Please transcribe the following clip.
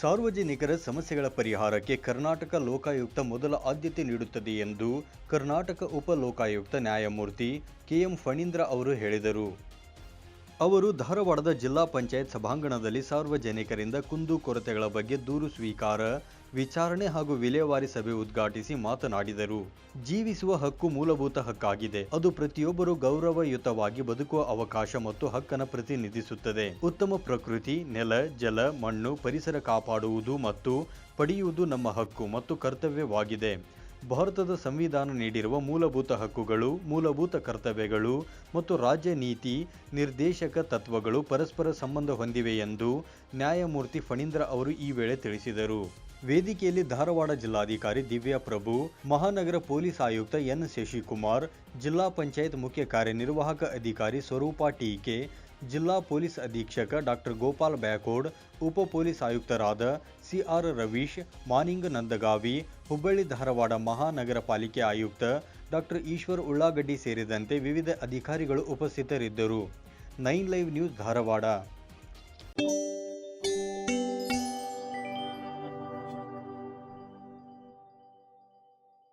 ಸಾರ್ವಜನಿಕರ ಸಮಸ್ಯೆಗಳ ಪರಿಹಾರಕ್ಕೆ ಕರ್ನಾಟಕ ಲೋಕಾಯುಕ್ತ ಮೊದಲ ಆದ್ಯತೆ ನೀಡುತ್ತದೆ ಎಂದು ಕರ್ನಾಟಕ ಉಪ ಲೋಕಾಯುಕ್ತ ನ್ಯಾಯಮೂರ್ತಿ ಕೆಎಂ ಫಣೀಂದ್ರ ಅವರು ಹೇಳಿದರು. ಅವರು ಧಾರವಾಡದ ಜಿಲ್ಲಾ ಪಂಚಾಯತ್ ಸಭಾಂಗಣದಲ್ಲಿ ಸಾರ್ವಜನಿಕರಿಂದ ಕುಂದು ಕೊರತೆಗಳ ಬಗ್ಗೆ ದೂರು ಸ್ವೀಕಾರ, ವಿಚಾರಣೆ ಹಾಗೂ ವಿಲೇವಾರಿ ಸಭೆ ಉದ್ಘಾಟಿಸಿ ಮಾತನಾಡಿದರು. ಜೀವಿಸುವ ಹಕ್ಕು ಮೂಲಭೂತ ಹಕ್ಕಾಗಿದೆ. ಅದು ಪ್ರತಿಯೊಬ್ಬರು ಗೌರವಯುತವಾಗಿ ಬದುಕುವ ಅವಕಾಶ ಮತ್ತು ಹಕ್ಕನ್ನು ಪ್ರತಿನಿಧಿಸುತ್ತದೆ. ಉತ್ತಮ ಪ್ರಕೃತಿ, ನೆಲ, ಜಲ, ಮಣ್ಣು, ಪರಿಸರ ಕಾಪಾಡುವುದು ಮತ್ತು ಪಡೆಯುವುದು ನಮ್ಮ ಹಕ್ಕು ಮತ್ತು ಕರ್ತವ್ಯವಾಗಿದೆ. ಭಾರತದ ಸಂವಿಧಾನ ನೀಡಿರುವ ಮೂಲಭೂತ ಹಕ್ಕುಗಳು, ಮೂಲಭೂತ ಕರ್ತವ್ಯಗಳು ಮತ್ತು ರಾಜ್ಯ ನೀತಿ, ನಿರ್ದೇಶಕ ತತ್ವಗಳು ಪರಸ್ಪರ ಸಂಬಂಧ ಹೊಂದಿವೆ ಎಂದು ನ್ಯಾಯಮೂರ್ತಿ ಫಣೀಂದ್ರ ಅವರು ಈ ವೇಳೆ ತಿಳಿಸಿದರು. ವೇದಿಕೆಯಲ್ಲಿ ಧಾರವಾಡ ಜಿಲ್ಲಾಧಿಕಾರಿ ದಿವ್ಯಾ ಪ್ರಭು, ಮಹಾನಗರ ಪೊಲೀಸ್ ಆಯುಕ್ತ ಎನ್. ಶಶಿಕುಮಾರ್, ಜಿಲ್ಲಾ ಪಂಚಾಯತ್ ಮುಖ್ಯ ಕಾರ್ಯನಿರ್ವಾಹಕ ಅಧಿಕಾರಿ ಸ್ವರೂಪ ಟೀಕೆ ಜಿಲ್ಲಾ ಪೊಲೀಸ್ ಅಧೀಕ್ಷಕ ಡಾಕ್ಟರ್ ಗೋಪಾಲ್ ಬ್ಯಾಕೋಡ್, ಉಪ ಪೊಲೀಸ್ ಆಯುಕ್ತರಾದ ಸಿಆರ್ ರವೀಶ್, ಮಾನಿಂಗ್ ನಂದಗಾವಿ, ಹುಬ್ಬಳ್ಳಿ ಧಾರವಾಡ ಮಹಾನಗರ ಪಾಲಿಕೆ ಆಯುಕ್ತ ಡಾಕ್ಟರ್ ಈಶ್ವರ್ ಉಳ್ಳಾಗಡ್ಡಿ ಸೇರಿದಂತೆ ವಿವಿಧ ಅಧಿಕಾರಿಗಳು ಉಪಸ್ಥಿತರಿದ್ದರು. Nine live news Dharwad.